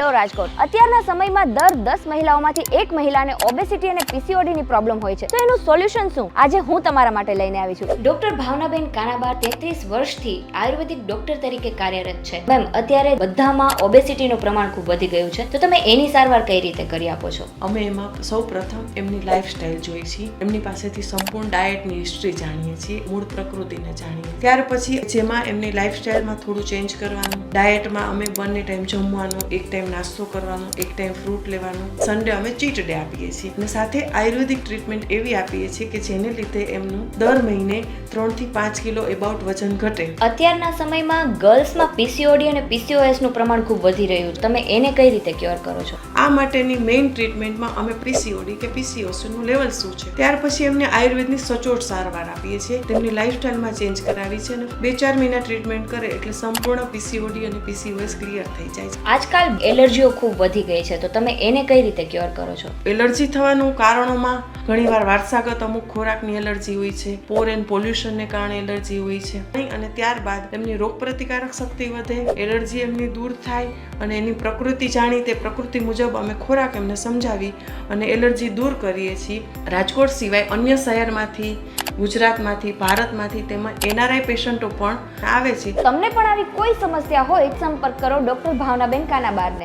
Hello Rajkot. અત્યારના સમયમાં દર દસ મહિલાઓમાંથી એક મહિલાને ઓબેસિટી અને પીસીઓડી ની પ્રોબ્લેમ હોય છે. તો એનું સોલ્યુશન શું? આજે હું તમારા માટે લઈને આવી છું. ડોક્ટર ભાવનાબેન કાનાબાર તેત્રીસ વર્ષથી આયુર્વેદિક ડોક્ટર તરીકે કાર્યરત છે. મેમ અત્યારે બધામાં ઓબેસિટીનું પ્રમાણ ખૂબ વધી ગયું છે. તો તમે એની સારવાર કઈ રીતે કરી આપો છો? અમે એમાં સૌ પ્રથમ એમની લાઈફસ્ટાઈલ જોઈ છીએ. એમની પાસેથી સંપૂર્ણ ડાયટની હિસ્ટ્રી જાણીએ છીએ મૂળ પ્રકૃતિને જાણીએ ત્યાર પછી જેમાં એમની લાઈફસ્ટાઈલમાં થોડું ચેન્જ કરવાનું ડાયટમાં અમે બંને ટાઈમ જમવાનું એક ટાઈમ નાસ્તો કરવાનો એક ટાઈમ ફ્રૂટ લેવાનું. સન્ડે અમે ચીટ ડે આપીએ છીએ. અને સાથે આયુર્વેદિક ટ્રીટમેન્ટ એવી આપીએ છીએ કે જેને લીધે એમનું દર મહિને ત્રણથી પાંચ કિલો એબાઉટ વજન ઘટે. અત્યારના સમયમાં ગર્લ્સમાં પીસીઓડી અને પીસીઓએસનું પ્રમાણ ખૂબ વધી રહ્યું. તમે એને કઈ રીતે ક્યોર કરો છો? આ માટેની મેઇન ટ્રીટમેન્ટમાં અમે પીસીઓડી કે પીસીઓસીનું લેવલ શું છે? ત્યાર પછી એમને આયુર્વેદની સચોટ સારવાર આપીએ છીએ. તેમની લાઈફસ્ટાઈલમાં ચેન્જ કરાવી છે અને બે ચાર મહિના ટ્રીટમેન્ટ કરે એટલે સંપૂર્ણ પીસીઓડી અને પીસીઓએસ ક્લિયર થઈ જાય છે. આજકાલ એલર્જીઓ ખૂબ વધી ગઈ છે તો તમે એને કઈ રીતે ક્યોર કરો છો? એલર્જી થવાનું કારણોમાં ઘણીવાર વારસાગત અમુક ખોરાકની એલર્જી હોય છે પોર એન્ડ પોલ્યુશનને કારણે એલર્જી હોય છે. અને ત્યારબાદ એમની રોગપ્રતિકારક શક્તિ વધે એલર્જી એમની દૂર થાય અને એની પ્રકૃતિ જાણી તે પ્રકૃતિ મુજબ અમે ખોરાક એમને સમજાવી અને એલર્જી દૂર કરીએ છીએ. રાજકોટ સિવાય અન્ય શહેરમાંથી ગુજરાતમાંથી, ભારતમાંથી તેમજ એનઆરઆઈ પેશન્ટો પણ આવે છે. તમને પણ આવી કોઈ સમસ્યા હોય સંપર્ક કરો ડોક્ટર ભાવનાબેન કાનાબારને.